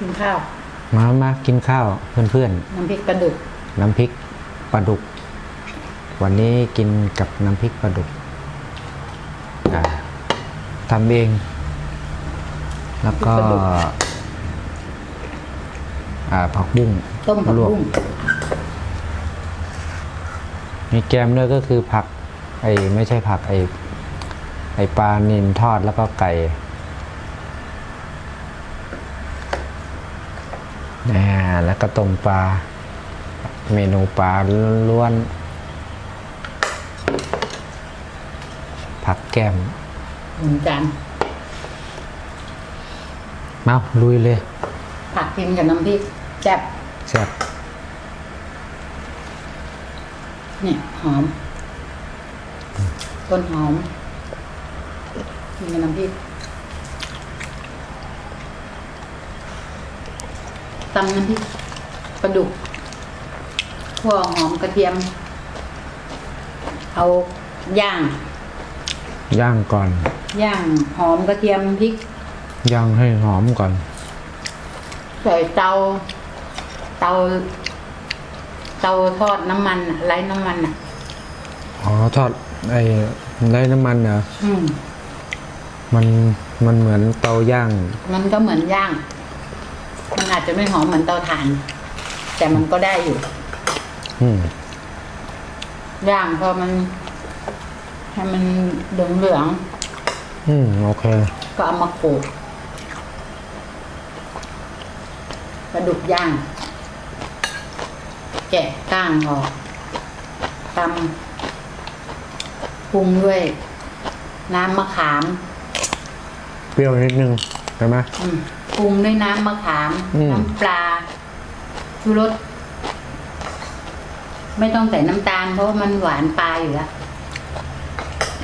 กินข้าว มามากินข้าวเพื่อนน้ำพริกปลาดุกๆ น้ำพริกปลาดุก วันนี้กินกับน้ำพริกปลาดุกอ่าทำเอง แล้วก็อ่าผักบุ้งต้มผักลว บุ้งมีแกมด้วยก็คือผักไอ้ไม่ใช่ผักไอ้ไอ้ปลานิลทอดแล้วก็ไก่ นะแล้วก็ต้มปลา เมนูปลาล้วนๆผักแก้มหนึ่งจานมาลุยเลย ผักกินกับน้ำพริกแซ่บแซ่บเนี่ยหอม ต้นหอมกินกับน้ำพริก ตำน้ำพริกปลาดุกขั่วหอมกระเทียม เอาย่าง ย่างก่อน ย่างหอมกระเทียมพริก ย่างให้หอมก่อน ใส่เตา เตา เตาทอดน้ำมันอะไร้น้ำมันอะ อ๋อทอดไอ้ไร้น้ำมันเหรออืม มันมันเหมือนเตาย่าง มันก็เหมือนย่าง มันอาจจะไม่หอมเหมือนเตาถ่าน แต่มันก็ได้อยู่อืมย่างพอมันให้มันเหลืองเหลืองอืมโอเค ๆก็เอามาโขลกปลาดุกย่าง แกะก้างออกตำปรุงด้วย น้ำมะขาม เปรี้ยวนิดนึงใช่ไหมอืม ปรุงด้วยน้ำมะขามอืม น้ำปลาชูรสไม่ต้องใส่น้ำตาล เพราะว่ามันหวานปลาอยู่แล้ว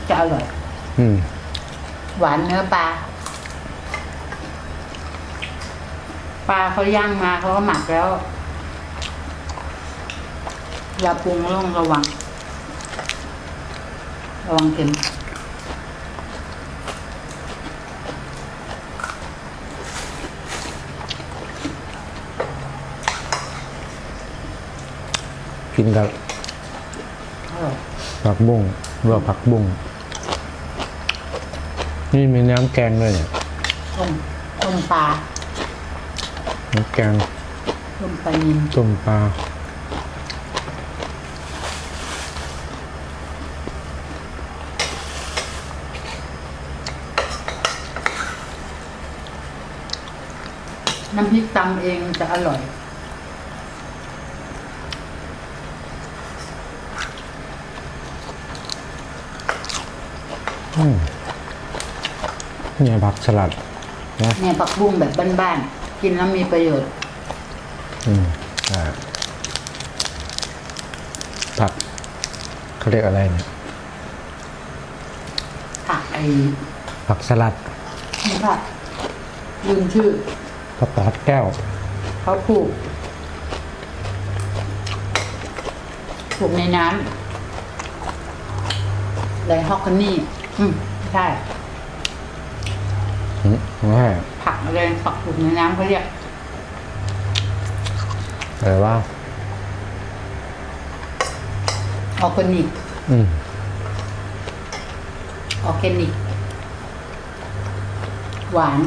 จะอร่อย อืม หวานเนื้อปลา ปลาเขาย่างมาเขาก็หมักแล้วเวลาปรุงต้องระวัง ระวังเค็ม นกับอร่อยผักบุ้งลวกผักบุ้งนี่มีน้ำแกงด้วยเนี่ยต้มต้มปลาน้ำแกงต้มปลานิลต้มปลาน้ำพริกตำเองจะอร่อย เนี่ยผักสลัดนะเนี่ยผักบุ้งแบบบ้านๆ กินแล้วมีประโยชน์ อืมอ่าผักเขาเรียกอะไรเนี่ยผักไอ้ผักสลัดนี่ผักลืมชื่อผักกาดแก้วเขาปลูกปลูกในน้ำไรฮอกคานี่ อืมใช่ อืมว่าผักอะไรผักปลูกในน้ำเขาเรียกอะไรว่า ออร์แกนิก อืม ออร์แกนิก หวาน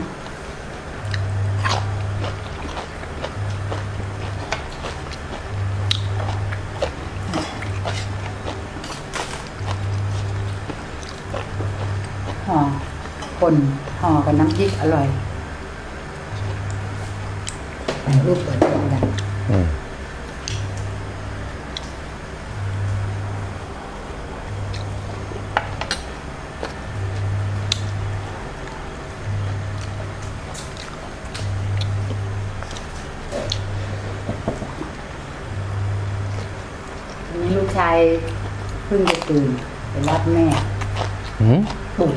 ห่อ คนห่อกับน้ำพริกอร่อยถ่ายรูปเปิดดูกันอืมอันนี้ลูกชายเพิ่งจะตื่นไปรับแม่อืมปลุก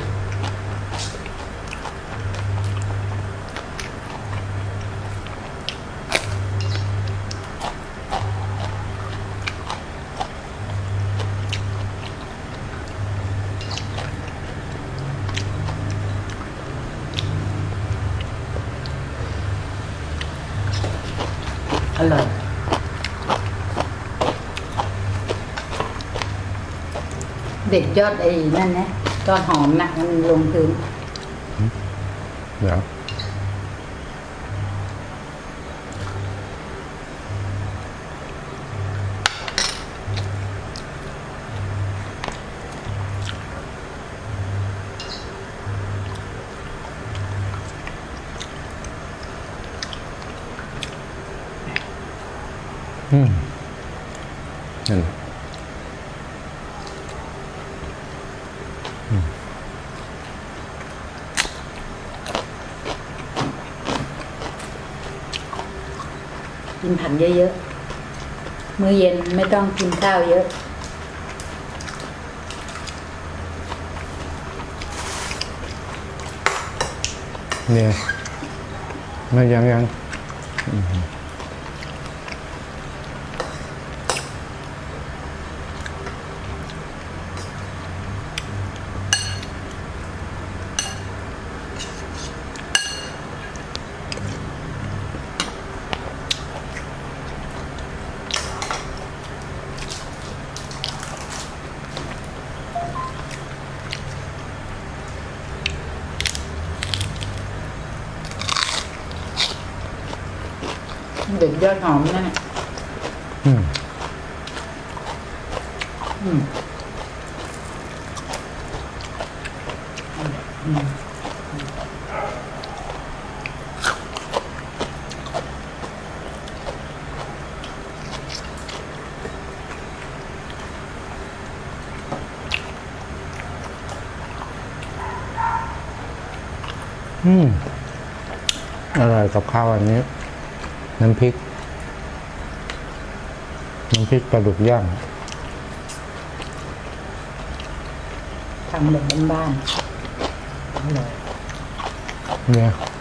อร่อยเด็ดยอดไอ้นั่นนะยอดหอมนะมันลงพื้นเดี๋ยว นั่นแหละกินผักเยอะๆ มื้อเย็นไม่ต้องกินข้าวเยอะ เนี่ยไม่ยังยัง เด็ดยอดหอมนั่นน่ะอืมอืมอืมอืมอร่อยกับข้าวอันนี้ น้ำพริก น้ำพริกปลาดุกย่างทำแบบบ้านๆอร่อยเนี่ยอ